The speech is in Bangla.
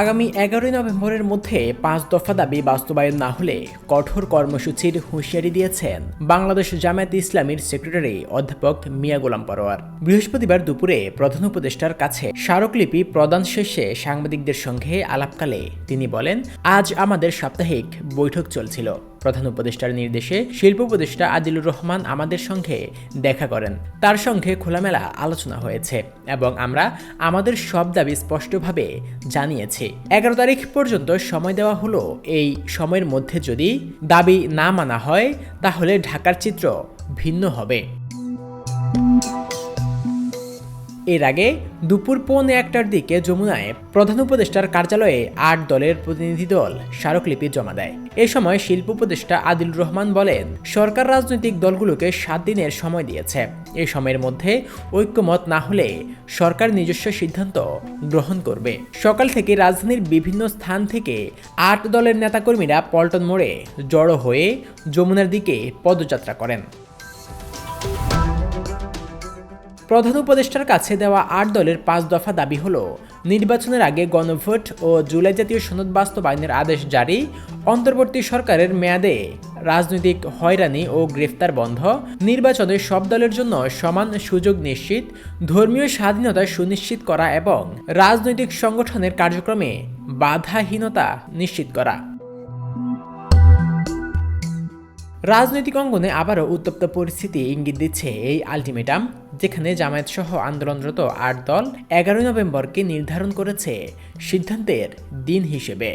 আগামী এগারোই নভেম্বরের মধ্যে পাঁচ দফা দাবি বাস্তবায়ন না হলে কঠোর কর্মসূচির হুঁশিয়ারি দিয়েছেন বাংলাদেশ জামায়াত ইসলামীর সেক্রেটারি অধ্যাপক মিয়া গোলাম পরোয়ার। বৃহস্পতিবার দুপুরে প্রধান উপদেষ্টার কাছে স্মারকলিপি প্রদান শেষে সাংবাদিকদের সঙ্গে আলাপকালে তিনি বলেন, আজ আমাদের সাপ্তাহিক বৈঠক চলছিল। প্রধান উপদেষ্টার নির্দেশে শিল্প উপদেষ্টা আদিলুর রহমান আমাদের সঙ্গে দেখা করেন। তার সঙ্গে খোলামেলা আলোচনা হয়েছে এবং আমরা আমাদের সব দাবি স্পষ্টভাবে জানিয়েছি। এগারো তারিখ পর্যন্ত সময় দেওয়া হলো। এই সময়ের মধ্যে যদি দাবি না মানা হয়, তাহলে ঢাকার চিত্র ভিন্ন হবে। এর আগে দুপুর পৌনে একটার দিকে যমুনায় প্রধান উপদেষ্টার কার্যালয়ে আট দলের প্রতিনিধি দল স্মারকলিপি জমা দেয়। এ সময় শিল্প উপদেষ্টা আদিল রহমান বলেন, সরকার রাজনৈতিক দলগুলোকে সাত দিনের সময় দিয়েছে। এ সময়ের মধ্যে ঐক্যমত না হলে সরকার নিজস্ব সিদ্ধান্ত গ্রহণ করবে। সকাল থেকে রাজধানীর বিভিন্ন স্থান থেকে আট দলের নেতাকর্মীরা পল্টন মোড়ে জড়ো হয়ে যমুনার দিকে পদযাত্রা করেন। প্রধান উপদেষ্টার কাছে দেওয়া আট দলের পাঁচ দফা দাবি হল, নির্বাচনের আগে গণভোট ও জুলাই জাতীয় সনদ বাস্তবায়নের আদেশ জারি, অন্তর্বর্তী সরকারের মেয়াদে রাজনৈতিক হয়রানি ও গ্রেফতার বন্ধ, নির্বাচনে সব দলের জন্য সমান সুযোগ নিশ্চিত, ধর্মীয় স্বাধীনতা সুনিশ্চিত করা এবং রাজনৈতিক সংগঠনের কার্যক্রমে বাধাহীনতা নিশ্চিত করা। রাজনৈতিক অঙ্গনে আবারও উত্তপ্ত পরিস্থিতি ইঙ্গিত দিচ্ছে এই আলটিমেটাম, যেখানে জামায়াত সহ আন্দোলনরত আট দল এগারোই নভেম্বরকে নির্ধারণ করেছে সিদ্ধান্তের দিন হিসেবে।